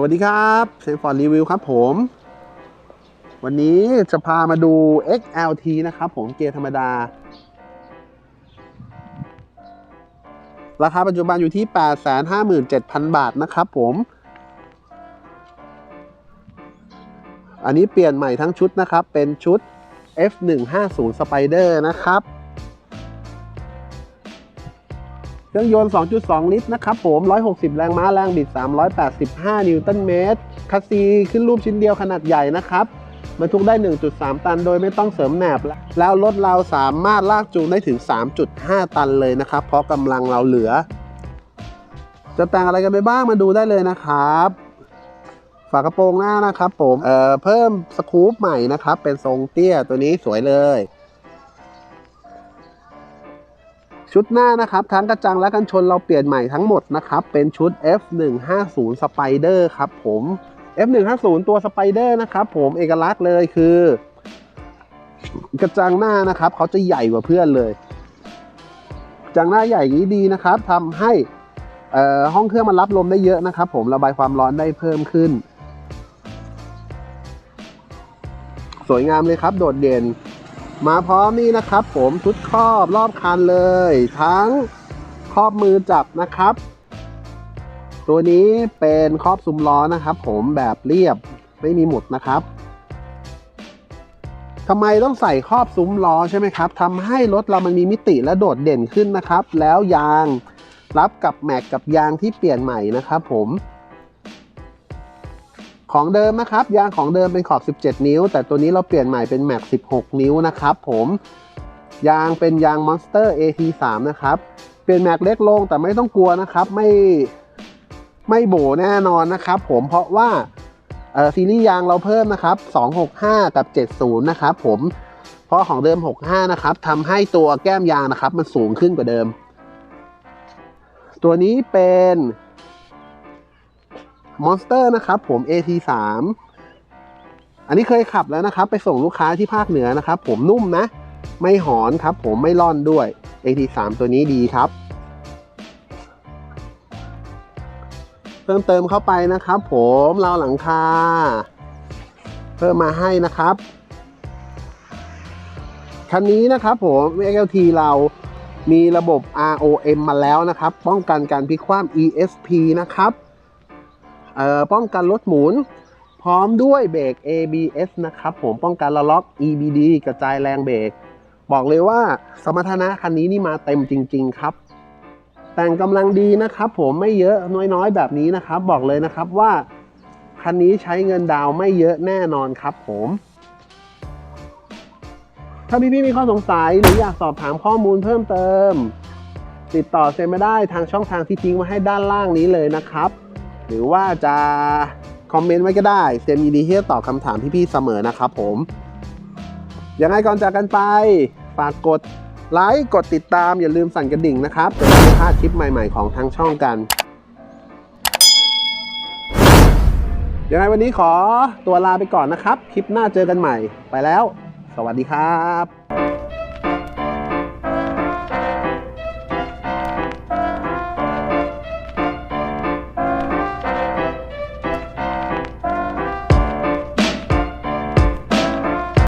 สวัสดีครับเซนฟอร์ดรีวิวครับผม วันนี้จะพามาดู XLT นะครับผมเกียร์ธรรมดา ราคาปัจจุบันอยู่ที่ 857,000 บาทนะครับผม อันนี้เปลี่ยนใหม่ทั้งชุดนะครับ เป็นชุด F150 Spider นะครับ รื่องยนต์ 2.2 ลิตรนะครับผม 160 แรงม้า แรงบิด 385 นิวตันเมตร คัสซีขึ้นรูปชิ้นเดียวขนาดใหญ่นะครับบรรทุกได้ 1.3 ตันโดยไม่ต้องเสริมแหนบ แล้วรถเราสามารถลากจูงได้ถึง 3.5 ตันเลยนะครับ เพราะกำลังเราเหลือ จะแต่งอะไรกันไปบ้างมาดูได้เลยนะครับ ฝากระโปรงหน้านะครับผมเอ่อเพิ่มสกู๊ปใหม่นะครับ เป็นทรงเตี้ยตัวนี้สวยเลย ชุดหน้านะครับทั้งกระจังและกันชนเราเปลี่ยนใหม่ทั้งหมดนะครับเป็นชุด F150 Spider ครับผม F150 ตัว Spider นะครับผมเอกลักษณ์เลยคือ กระจังหน้านะครับเขาจะใหญ่กว่าเพื่อนเลยกระจังหน้าใหญ่นี้ดีนะครับทำให้ห้องเครื่องมันรับลมได้เยอะนะครับ ผมระบายความร้อนได้เพิ่มขึ้น สวยงามเลยครับโดดเด่น มาพร้อมนี่นะครับ ผมชุดครอบรอบคันเลย ทั้งครอบมือจับนะครับ ตัวนี้เป็นครอบซุ้มล้อนะครับ ผมแบบเรียบไม่มีหมุดนะครับทำไมต้องใส่ครอบซุ้มล้อใช่ไหมครับทำให้รถเรามันมีมิติและโดดเด่นขึ้นนะครับ แล้วยางรับกับแม็กกับยางที่เปลี่ยนใหม่นะครับ ผม ของเดิมนะครับยางของเดิมเป็นขอบ 17 นิ้ว แต่ตัวนี้เราเปลี่ยนใหม่เป็นแม็ก16 นิ้วนะครับผมยางเป็นยาง Monster AT3 นะครับเปลี่ยนแม็กเล็กลงแต่ไม่ต้องกลัวนะครับ ไม่ไม่โบแน่นอนนะครับ ผมเพราะว่าเอ่อซีรีส์ยางเราเพิ่มนะครับ 265 กับ 70 นะครับผมเพราะของเดิม 65 นะครับทำให้ตัวแก้มยางนะครับ มันสูงขึ้นกว่าเดิม ตัวนี้เป็น Monster นะครับผม AT3 อันนี้เคยขับแล้วนะครับ ไปส่งลูกค้าที่ภาคเหนือนะครับ ผมนุ่มนะ ไม่หอนครับ ผมไม่ร่อนด้วย AT3 ตัวนี้ดีครับ เพิ่มเติมเข้าไปนะครับผมราวหลังคา เพิ่มมาให้นะครับ คันนี้นะครับผม XLT เรามีระบบ ROM มาแล้วนะครับ ป้องกันการพลิกคว่ำ ESP นะครับ ป้องกันรถหมุน พร้อมด้วยเบรก ABS นะครับผมป้องกันละล็อก EBD กระจายแรงเบรก บอกเลยว่าสมรรถนะคันนี้นี่มาเต็มจริง ๆ ครับ แต่งกำลังดีนะครับผมไม่เยอะน้อยๆ แบบนี้นะครับ บอกเลยนะครับว่าคันนี้ใช้เงินดาวไม่เยอะแน่นอนครับผมถ้าพี่ๆมีข้อสงสัยหรืออยากสอบถามข้อมูลเพิ่มเติม ติดต่อเซนมาได้ทางช่องทางที่ทิ้งไว้ให้ด้านล่างนี้เลยนะครับ หรือว่าจะคอมเมนต์ไว้ก็ได้เซมยินดีที่จะตอบคำถามพี่ๆเสมอนะครับผมยังไงก่อนจากกันไปฝากกดไลค์กดติดตามอย่าลืมสั่นกระดิ่งนะครับจะได้ไม่พลาดคลิปใหม่ๆของทางช่องกันยังไงวันนี้ขอตัวลาไปก่อนนะครับ คลิปหน้าเจอกันใหม่ไปแล้ว สวัสดีครับ